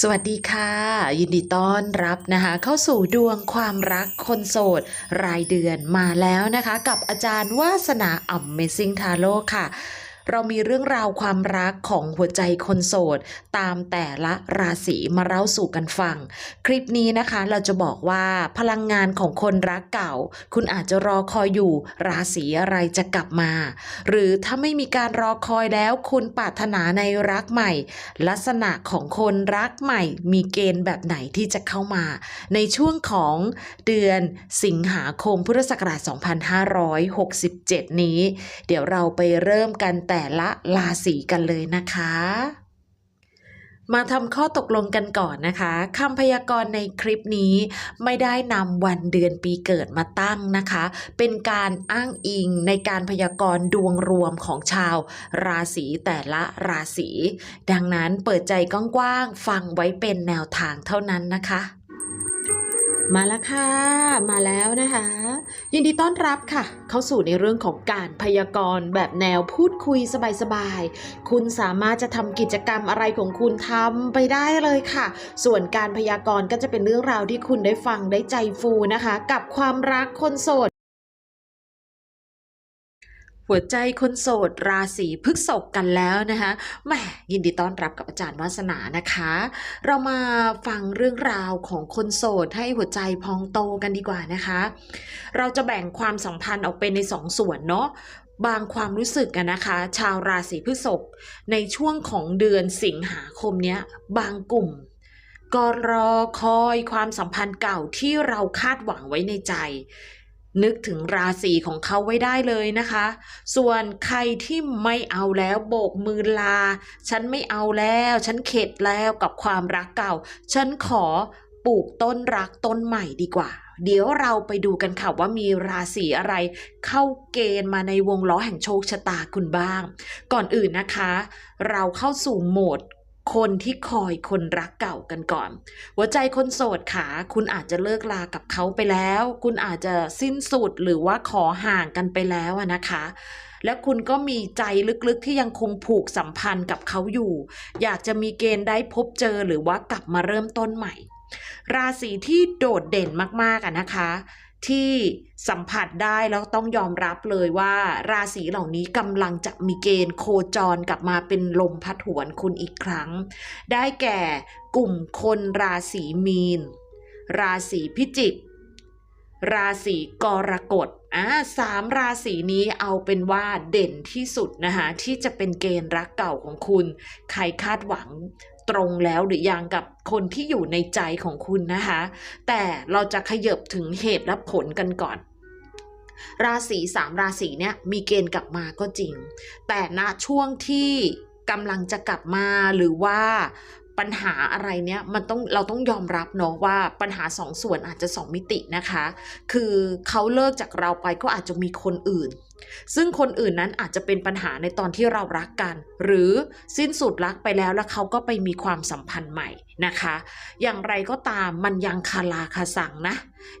สวัสดีค่ะ ยินดีต้อนรับนะคะ เข้าสู่ดวงความรักคนโสด รายเดือนมาแล้วนะคะ กับอาจารย์วาสนา Amazing Tarot ค่ะ เรามีเรื่องราวความรักของหัวใจคนโสด ตามแต่ละราศีมาเล่าสู่กันฟัง คลิปนี้นะคะเราจะบอกว่าพลังงานของคนรักเก่า คุณอาจจะรอคอยอยู่ราศีอะไรจะกลับมา หรือถ้าไม่มีการรอคอยแล้วคุณปรารถนาในรักใหม่ ลักษณะของคนรักใหม่ มีเกณฑ์แบบไหนที่จะเข้ามา ในช่วงของเดือนสิงหาคมพุทธศักราช 2567 นี้ เดี๋ยวเราไปเริ่มกันแต่แต่ละราศีกันเลยนะคะ มาทำข้อตกลงกันก่อนนะคะคำพยากรณ์ในคลิปนี้ไม่ได้นำวันเดือนปีเกิดมาตั้งนะคะ เป็นการอ้างอิงในการพยากรณ์ดวงรวมของชาว ราศีแต่ละราศีดังนั้นเปิดใจกว้างๆฟังไว้เป็นแนวทางเท่านั้นนะคะ มาแล้วค่ะ มาแล้วนะคะ ยินดีต้อนรับค่ะ เข้าสู่ในเรื่องของการพยากรณ์แบบแนวพูดคุยสบายๆ คุณสามารถจะทำกิจกรรมอะไรของคุณทำไปได้เลยค่ะ ส่วนการพยากรณ์ก็จะเป็นเรื่องราวที่คุณได้ฟังได้ใจฟูนะคะ กับความรักคนโสด หัวใจคนโสดราศีพฤษภกันแล้วนะคะแหมยินดีต้อนรับกับอาจารย์วาสนานะคะ เรามาฟังเรื่องราวของคนโสดให้หัวใจพองโตกันดีกว่านะคะ เราจะแบ่งความสัมพันธ์ออกเป็นในสองส่วนเนาะบางความรู้สึกกันนะคะ ชาวราศีพฤษภในช่วงของเดือนสิงหาคมเนี้ย บางกลุ่มก็รอคอยความสัมพันธ์เก่าที่เราคาดหวังไว้ในใจ นึกถึงราศีของเขาไว้ได้เลยนะคะ ส่วนใครที่ไม่เอาแล้วโบกมือลา ฉันไม่เอาแล้ว ฉันเข็ดแล้วกับความรักเก่า ฉันขอปลูกต้นรักต้นใหม่ดีกว่า เดี๋ยวเราไปดูกันค่ะว่ามีราศีอะไร เข้าเกณฑ์มาในวงล้อแห่งโชคชะตาคุณบ้าง ก่อนอื่นนะคะ เราเข้าสู่โหมด คนที่คอยคนรักเก่ากันก่อน หัวใจคนโสดขาคุณอาจจะเลิกลากับเขาไปแล้ว คุณอาจจะสิ้นสุดหรือว่าขอห่างกันไปแล้วอะนะคะ และคุณก็มีใจลึกๆที่ยังคงผูกสัมพันธ์กับเขาอยู่ อยากจะมีเกณฑ์ได้พบเจอหรือว่ากลับมาเริ่มต้นใหม่ ราศีที่โดดเด่นมากๆอะนะคะ ที่สัมผัสได้แล้วต้องยอมรับเลยว่าราศีเหล่านี้กำลังจะมีเกณฑ์โคจรกลับมาเป็นลมพัดหวนคุณอีกครั้ง ได้แก่กลุ่มคนราศีมีน ราศีพิจิก ราศีกรกฎอ่าสามราศีนี้เอาเป็นว่าเด่นที่สุดนะคะที่จะเป็นเกณฑ์รักเก่าของคุณ ใครคาดหวัง ตรงแล้วหรือยังกับคนที่อยู่ในใจของคุณนะคะ แต่เราจะขยบถึงเหตุและผลกันก่อน ราศีสามราศีเนี่ยมีเกณฑ์กลับมาก็จริง แต่ณช่วงที่กำลังจะกลับมาหรือว่าปัญหาอะไรเนี้ยมันต้องเราต้องยอมรับเนาะว่าปัญหาสองส่วนอาจจะสองมิตินะคะ คือเขาเลิกจากเราไปก็อาจจะมีคนอื่น ซึ่งคนอื่นนั้นอาจจะเป็นปัญหาในตอนที่เรารักกัน หรือสิ้นสุดรักไปแล้วแล้วเขาก็ไปมีความสัมพันธ์ใหม่นะคะ อย่างไรก็ตามมันยังคาลาคาสังนะ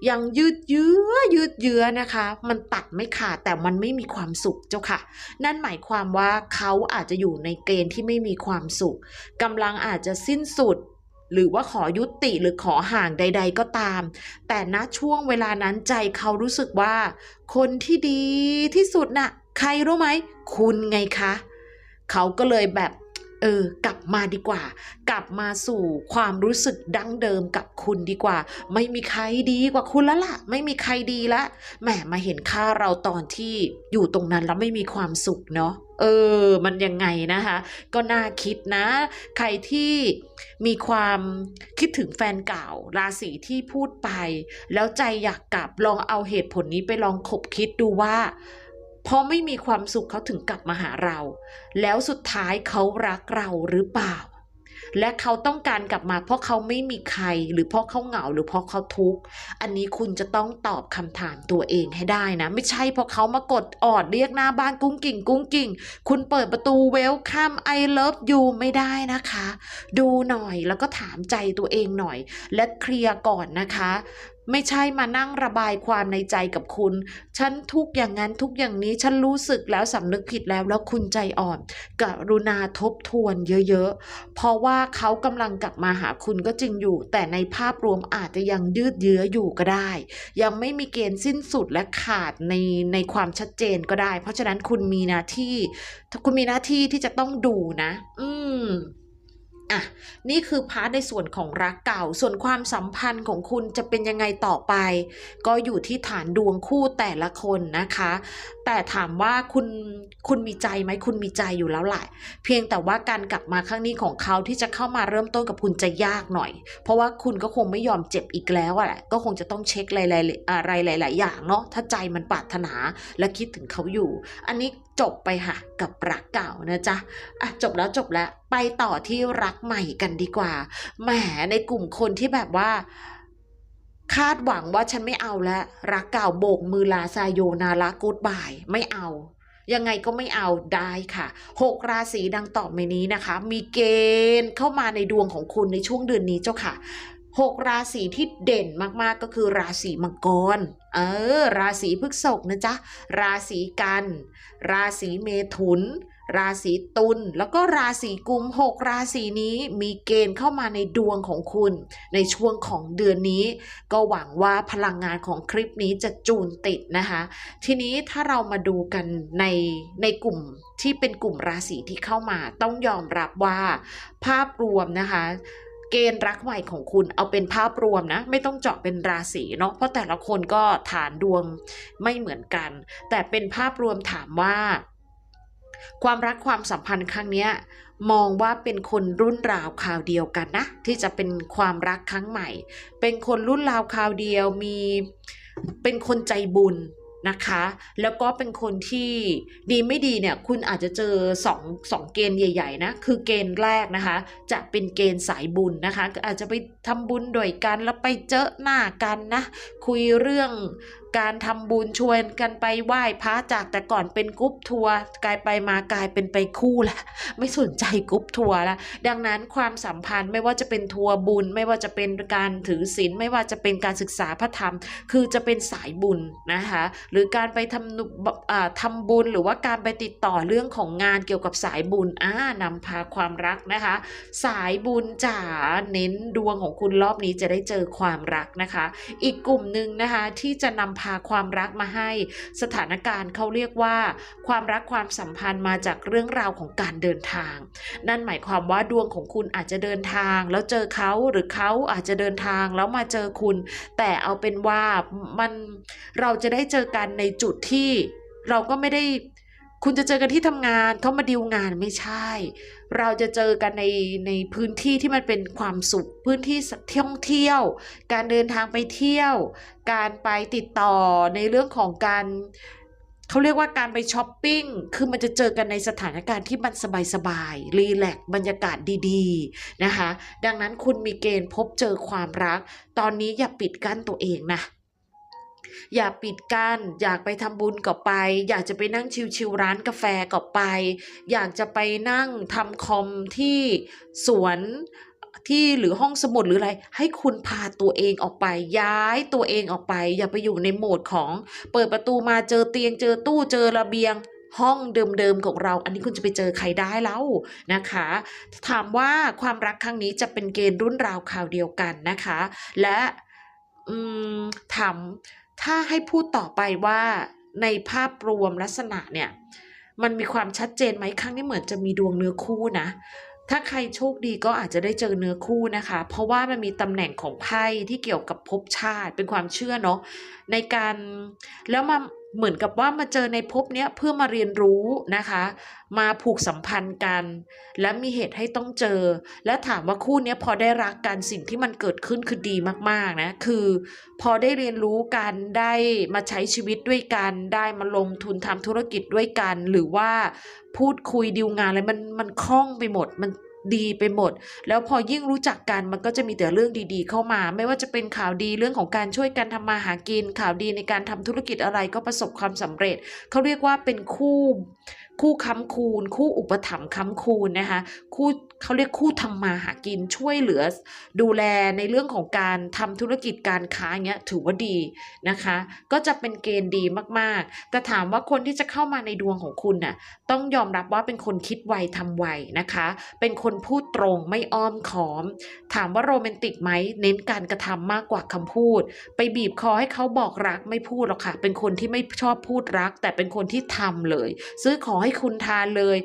ยังยืดเยื้อยืดเยื้อนะคะ มันตัดไม่ขาดแต่มันไม่มีความสุขเจ้าค่ะ นั่นหมายความว่าเขาอาจจะอยู่ในเกณฑ์ที่ไม่มีความสุขกำลังอาจจะสิ้นสุด หรือว่าขอยุติหรือขอห่างใด ๆ ก็ตาม แต่ณช่วงเวลานั้นใจเขารู้สึกว่า คนที่ดีที่สุดน่ะ ใครรู้ไหม คุณไงคะ เขาก็เลยแบบ เออกลับมาดีกว่า กลับมาสู่ความรู้สึกดั้งเดิมกับคุณดีกว่า ไม่มีใครดีกว่าคุณแล้วล่ะ ไม่มีใครดีละแหมมาเห็นค่าเราตอนที่อยู่ตรงนั้นแล้วไม่มีความสุขเนาะเออ มันยังไงนะคะ ก็น่าคิดนะ ใครที่มีความคิดถึงแฟนเก่า ราศีที่พูดไป แล้วใจอยากกลับลองเอาเหตุผลนี้ไปลองคบคิดดูว่า เพราะไม่มีความสุขเขาถึงกลับมาหาเรา แล้วสุดท้ายเขารักเราหรือเปล่า และเขาต้องการกลับมา เพราะเขาไม่มีใคร หรือเพราะเขาเหงาหรือเพราะเขาทุกข์ อันนี้คุณจะต้องตอบคำถามตัวเองให้ได้นะ ไม่ใช่เพราะเขามากดออดเรียกหน้าบ้านกุ้งกิ่ง กุ้งกิ่ง คุณเปิดประตูเวลคัมไอเลิฟยูไม่ได้นะคะ ดูหน่อยแล้วก็ถามใจตัวเองหน่อย และเคลียร์ก่อนนะคะ ไม่ใช่มานั่งระบายความในใจกับคุณ ฉันทุกอย่างนั้นทุกอย่างนี้ฉันรู้สึกแล้วสำนึกผิดแล้วแล้วคุณใจอ่อนกรุณาทบทวนเยอะๆ เพราะว่าเขากำลังกลับมาหาคุณก็จริงอยู่ แต่ในภาพรวมอาจจะยังยืดเยื้ออยู่ก็ได้ ยังไม่มีเกณฑ์สิ้นสุดและขาดในในความชัดเจนก็ได้ เพราะฉะนั้นคุณมีหน้าที่ คุณมีหน้าที่ที่จะต้องดูนะ อืม อะนี่คือพาร์ทในส่วนของรักเก่า ส่วนความสัมพันธ์ของคุณจะเป็นยังไงต่อไป ก็อยู่ที่ฐานดวงคู่แต่ละคนนะคะ แต่ถามว่าคุณคุณมีใจไหมคุณมีใจอยู่แล้วแหละเพียงแต่ว่าการกลับมาครั้งนี้ของเขาที่จะเข้ามาเริ่มต้นกับคุณจะยากหน่อย เพราะว่าคุณก็คงไม่ยอมเจ็บอีกแล้วอะแหละก็คงจะต้องเช็คหลายๆอะไรหลาย ๆ อย่างเนาะถ้าใจมันปรารถนาและคิดถึงเขาอยู่ อันนี้จบไปค่ะกับรักเก่านะจ๊ะอะจบแล้วจบแล้วไปต่อที่รักใหม่กันดีกว่าแหมในกลุ่มคนที่แบบว่า คาดหวังว่าฉันไม่เอาแล้วรักเก่าโบกมือลาซายโยนารากูดบายไม่เอายังไงก็ไม่เอาได้ค่ะหกราศีดังต่อไปนี้นะคะ มีเกณฑ์เข้ามาในดวงของคุณในช่วงเดือนนี้เจ้าค่ะหกราศีที่เด่นมากๆก็คือราศีมังกร เออ ราศีพฤษภนะจ๊ะ ราศีกัน ราศีเมถุน ราศีตุลแล้วก็ราศีกุมหกราศีนี้มีเกณฑ์เข้ามาในดวงของคุณ ในช่วงของเดือนนี้ ก็หวังว่าพลังงานของคลิปนี้จะจูนติดนะคะ ทีนี้ถ้าเรามาดูกันในในกลุ่มที่เป็นกลุ่มราศีที่เข้ามาต้องยอมรับว่าภาพรวมนะคะเกณฑ์รักใหม่ของคุณเอาเป็นภาพรวมนะ ไม่ต้องเจาะเป็นราศีเนาะเพราะแต่ละคนก็ฐานดวงไม่เหมือนกัน แต่เป็นภาพรวมถามว่า ความรักความสัมพันธ์ครั้งนี้มองว่าเป็นคนรุ่นราวคราวเดียวกันนะ ที่จะเป็นความรักครั้งใหม่ เป็นคนรุ่นราวคราวเดียวมีเป็นคนใจบุญนะคะ แล้วก็เป็นคนที่ดีไม่ดีเนี่ย คุณอาจจะเจอสองสองเกณฑ์ใหญ่ ๆ นะ คือเกณฑ์แรกนะคะ จะเป็นเกณฑ์สายบุญนะคะอาจจะไปทำบุญด้วยกันแล้วไปเจอหน้ากันนะ คุยเรื่อง การทำบุญชวนกันไปไหว้พระจากแต่ก่อนเป็นกรุ๊ปทัวร์กลายไปมากลายเป็นไปคู่ละไม่สนใจกรุ๊ปทัวร์ละดังนั้นความสัมพันธ์ไม่ว่าจะเป็นทัวร์บุญ ไม่ว่าจะเป็นการถือศีลไม่ว่าจะเป็นการศึกษาพระธรรม คือจะเป็นสายบุญนะคะหรือการไปทำนุอ่าทำบุญหรือว่าการไปติดต่อเรื่องของงานเกี่ยวกับสายบุญอ่านำพาความรักนะคะ สายบุญจ๋าเน้นดวงของคุณรอบนี้จะได้เจอความรักนะคะ อีกกลุ่มหนึ่งนะคะที่จะนำพาความรักมาให้ สถานการณ์เขาเรียกว่า ความรักความสัมพันธ์มาจากเรื่องราวของการเดินทาง นั่นหมายความว่าดวงของคุณอาจจะเดินทาง แล้วเจอเขาหรือเขาอาจจะเดินทางแล้วมาเจอคุณ แต่เอาเป็นว่ามันเราจะได้เจอกันในจุดที่เราก็ไม่ได้ คุณจะเจอกันที่ทำงานเขามาดิวงานไม่ใช่ เราจะเจอกันในในพื้นที่ที่มันเป็นความสุข พื้นที่ท่องเที่ยว การเดินทางไปเที่ยว การไปติดต่อในเรื่องของการเขาเรียกว่าการไปช้อปปิ้ง คือมันจะเจอกันในสถานการณ์ที่มันสบายๆ รีแลกซ์บรรยากาศดีๆ นะคะ ดังนั้นคุณมีเกณฑ์พบเจอความรัก ตอนนี้อย่าปิดกั้นตัวเองนะ อย่าปิดกัน้นอยากไปทำบุญก็ไป อยากจะไปนั่งชิวๆร้านกาแฟก็ไป อยากจะไปนั่งทำคอมที่สวนที่หรือห้องสมุดหรืออะไร ให้คุณพาตัวเองออกไป ย้ายตัวเองออกไป อย่าไปอยู่ในโหมดของ เปิดประตูมาเจอเตียงเจอตู้เจอระเบียงห้องเดิมๆของเรา อันนี้คุณจะไปเจอใครได้แล้วนะคะ ถามว่าความรักครั้งนี้จะเป็นเกณฑ์รุ่นราวคราวเดียวกันนะคะ และถาม ถ้าให้พูดต่อไปว่าในภาพรวมลักษณะเนี่ย มันมีความชัดเจนไหมครั้งนี้เหมือนจะมีดวงเนื้อคู่นะ ถ้าใครโชคดีก็อาจจะได้เจอเนื้อคู่นะคะ เพราะว่ามันมีตำแหน่งของไพ่ที่เกี่ยวกับภพชาติเป็นความเชื่อเนาะในการแล้วมา เหมือนกับว่ามาเจอในภพเนี้ยเพื่อมาเรียนรู้นะคะ มาผูกสัมพันธ์กัน และมีเหตุให้ต้องเจอ และถามว่าคู่เนี้ยพอได้รักกันสิ่งที่มันเกิดขึ้นคือดีมากๆนะคือพอได้เรียนรู้กันได้มาใช้ชีวิตด้วยกัน ได้มาลงทุนทำธุรกิจด้วยกัน หรือว่าพูดคุยดีลงานอะไรมันมันคล่องไปหมดมัน ดีไปหมด แล้วพอยิ่งรู้จักกันมันก็จะมีแต่เรื่องดีๆ เข้ามา ไม่ว่าจะเป็นข่าวดีเรื่องของการช่วยกันทำมาหากิน ข่าวดีในการทำธุรกิจอะไรก็ประสบความสำเร็จ เขาเรียกว่าเป็นคู่คู่ค้ำคูณ คู่อุปถัมภ์ค้ำคูณนะคะคู่เขาเรียกคู่ทำมาหากินช่วยเหลือ ดูแลในเรื่องของการทำธุรกิจการค้าเงี้ยถือว่าดีนะคะ ก็จะเป็นเกณฑ์ดีมากๆ แต่ถามว่าคนที่จะเข้ามาในดวงของคุณน่ะต้องยอมรับว่าเป็นคนคิดไวทำไวนะคะ เป็นคนพูดตรงไม่อ้อมค้อม ถามว่าโรแมนติกไหมเน้นการกระทำมากกว่าคำพูด ไปบีบคอให้เขาบอกรักไม่พูดหรอกค่ะ เป็นคนที่ไม่ชอบพูดรัก แต่เป็นคนที่ทำเลย ซื้อของให้คุณทานเลย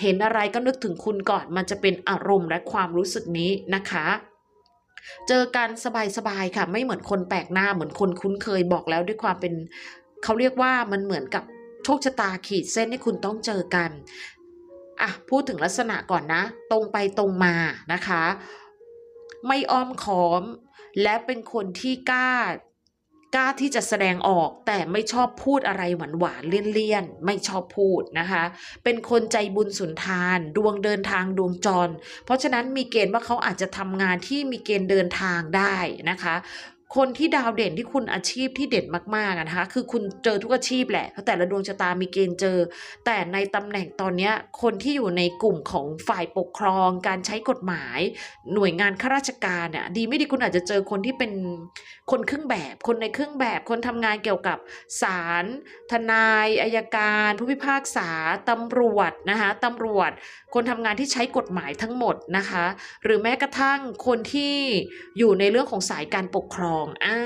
เห็นอะไรก็นึกถึงคุณก่อน มันจะเป็นอารมณ์และความรู้สึกนี้นะคะเจอกันสบายๆค่ะ ไม่เหมือนคนแปลกหน้าเหมือนคนคุ้นเคยบอกแล้วด้วยความเป็นเขาเรียกว่ามันเหมือนกับโชคชะตาขีดเส้นให้คุณต้องเจอกันอะพูดถึงลักษณะก่อนนะ ตรงไปตรงมานะคะ ไม่อ้อมค้อม และเป็นคนที่กล้า กล้าที่จะแสดงออกแต่ไม่ชอบพูดอะไรหวานหวานๆเลี่ยนๆ ไม่ชอบพูดนะคะ เป็นคนใจบุญสุนทานดวงเดินทางดวงจร เพราะฉะนั้นมีเกณฑ์ว่าเขาอาจจะทำงานที่มีเกณฑ์เดินทางได้นะคะ คนที่ดาวเด่นที่คุณอาชีพที่เด่นมากๆนะคะ คือคุณเจอทุกอาชีพแหละเพราะแต่ละดวงชะตามีเกณฑ์เจอ แต่ในตำแหน่งตอนนี้คนที่อยู่ในกลุ่มของฝ่ายปกครอง การใช้กฎหมาย หน่วยงานข้าราชการเนี่ยดีไม่ดีคุณอาจจะเจอคนที่เป็นคนเครื่องแบบ คนในเครื่องแบบคนทำงานเกี่ยวกับศาลทนายอายการ ผู้พิพากษาตำรวจนะคะตำรวจ คนทำงานที่ใช้กฎหมายทั้งหมดนะคะ หรือแม้กระทั่งคนที่อยู่ในเรื่องของสายการปกครองอ่า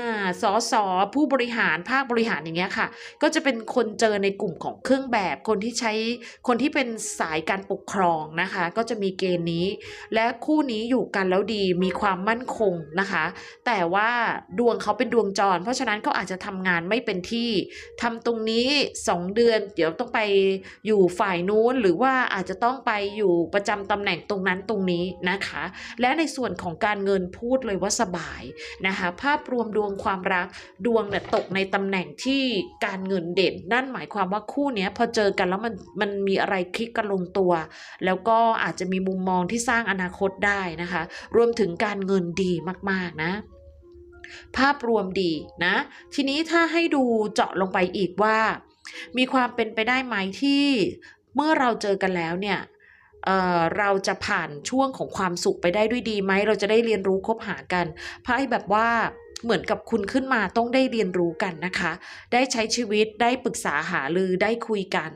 สอสอผู้บริหารภาคบริหารอย่างเงี้ยค่ะ ก็จะเป็นคนเจอในกลุ่มของเครื่องแบบ คนที่ใช้ คนที่เป็นสายการปกครองนะคะ ก็จะมีเกณฑ์นี้ และคู่นี้อยู่กันแล้วดี มีความมั่นคงนะคะ แต่ว่าดวงเขาเป็นดวงจร เพราะฉะนั้นเขาอาจจะทำงานไม่เป็นที่ทำตรงนี้ 2 เดือน เดี๋ยวต้องไปอยู่ฝ่ายนู้น หรือว่าอาจจะต้องไปอยู่ประจำตำแหน่งตรงนั้นตรงนี้นะคะ และในส่วนของการเงินพูดเลยว่าสบายนะคะ ภาพรวมดวงความรัก ดวงเนี่ยตกในตำแหน่งที่การเงินเด่น นั่นหมายความว่าคู่เนี้ยพอเจอกันแล้วมันมันมีอะไรคลิกกันลงตัว แล้วก็อาจจะมีมุมมองที่สร้างอนาคตได้นะคะ รวมถึงการเงินดีมาก ๆ นะภาพรวมดีนะ ทีนี้ถ้าให้ดูเจาะลงไปอีกว่า มีความเป็นไปได้ไหมที่เมื่อเราเจอกันแล้วเนี่ยเเราจะผ่านช่วงของความสุขไปได้ด้วยดีไหม เราจะได้เรียนรู้คบหากันไพ่แบบว่า เหมือนกับคุณขึ้นมาต้องได้เรียนรู้กันนะคะ ได้ใช้ชีวิตได้ปรึกษาหารือได้คุยกัน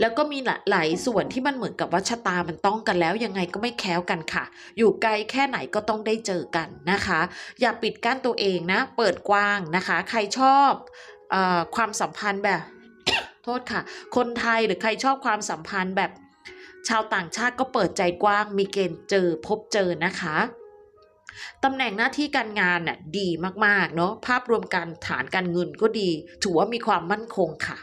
แล้วก็มีหลายส่วนที่มันเหมือนกับว่าชะตามันต้องกันแล้วยังไงก็ไม่แค้วกันค่ะ อยู่ไกลแค่ไหนก็ต้องได้เจอกันนะคะ อย่าปิดกั้นตัวเองนะ เปิดกว้างนะคะ ใครชอบอความสัมพันธ์แบบโทษค่ะ คนไทยหรือใครชอบความสัมพันธ์แบบชาวต่างชาติก็เปิดใจกว้าง มีเกณฑ์เจอพบเจอนะคะ ตำแหน่งหน้าที่การงานน่ะดีมากๆเนาะภาพรวมการฐานการเงินก็ดี ถือว่ามีความมั่นคงค่ะ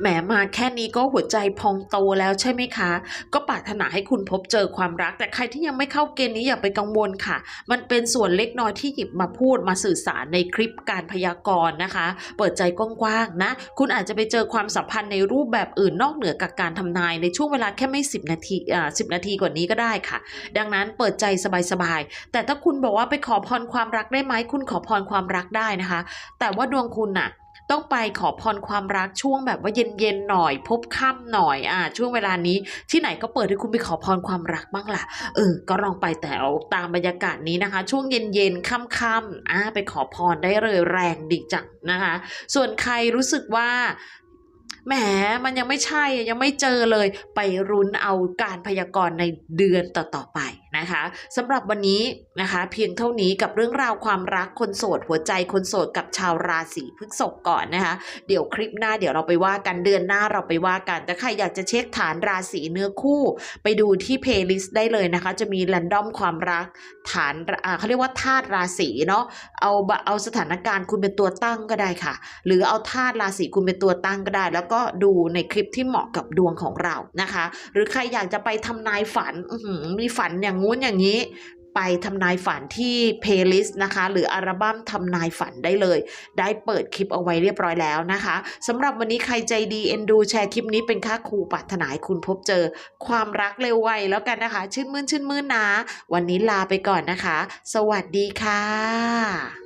แหมมาแค่นี้ก็หัวใจพองโตแล้วใช่ไหมคะ ก็ปรารถนาให้คุณพบเจอความรัก แต่ใครที่ยังไม่เข้าเกณฑ์นี้อย่าไปกังวลค่ะ มันเป็นส่วนเล็กน้อยที่หยิบมาพูดมาสื่อสารในคลิปการพยากรณ์นะคะ เปิดใจกว้างๆนะ คุณอาจจะไปเจอความสัมพันธ์ในรูปแบบอื่นนอกเหนือกับการทำนายในช่วงเวลาแค่ไม่ 10 นาทีอ่าสินาทีกว่านี้ก็ได้ค่ะ ดังนั้นเปิดใจสบายๆแต่ถ้าคุณบอกว่าไปขอพรความรักได้ไหมคุณขอพรความรักได้นะคะ แต่ว่าดวงคุณน่ะ ต้องไปขอพรความรักช่วงแบบว่าเย็นๆหน่อย พบค่ำหน่อยอ่าช่วงเวลานี้ที่ไหนก็เปิดให้คุณไปขอพรความรักบ้างล่ะเออก็ลองไปแต่เอาตามบรรยากาศนี้นะคะ ช่วงเย็นๆค่ำๆอ่าไปขอพรได้เลยแรงดีจังนะคะ ส่วนใครรู้สึกว่าแหม มันยังไม่ใช่ยังไม่เจอเลย ไปรุ้นเอาการพยากรณ์ในเดือนต่อ ๆ ไปนะคะสำหรับวันนี้นะคะเพียงเท่านี้กับเรื่องราวความรักคนโสด หัวใจคนโสดกับชาวราศีพฤษภก่อนนะคะเดี๋ยวคลิปหน้าเดี๋ยวเราไปว่ากันเดือนหน้าเราไปว่ากันแต่ใครอยากจะเช็คฐานราศีเนื้อคู่ ไปดูที่เพลย์ลิสต์ได้เลยนะคะ จะมีแรนดอมความรักฐานเขาเรียกว่าธาตุราศีเนาะเอาเอาสถานการณ์คุณเป็นตัวตั้งก็ได้ค่ะ หรือเอาธาตุราศีคุณเป็นตัวตั้งก็ได้ แล้วก็ดูในคลิปที่เหมาะกับดวงของเรานะคะ หรือใครอยากจะไปทำนายฝันมีฝันอย่างงู้นอย่างนี้ไปทำนายฝันที่เพลย์ลิสต์นะคะ หรืออัลบั้มทำนายฝันได้เลย ได้เปิดคลิปเอาไว้เรียบร้อยแล้วนะคะสำหรับวันนี้ใครใจดีเอ็นดูแชร์คลิปนี้เป็นค่าครูปรารถนาให้คุณพบเจอความรักเร็วไวแล้วกันนะคะ ชื่นมื่นชื่นมื่นนะ วันนี้ลาไปก่อนนะคะ สวัสดีค่ะ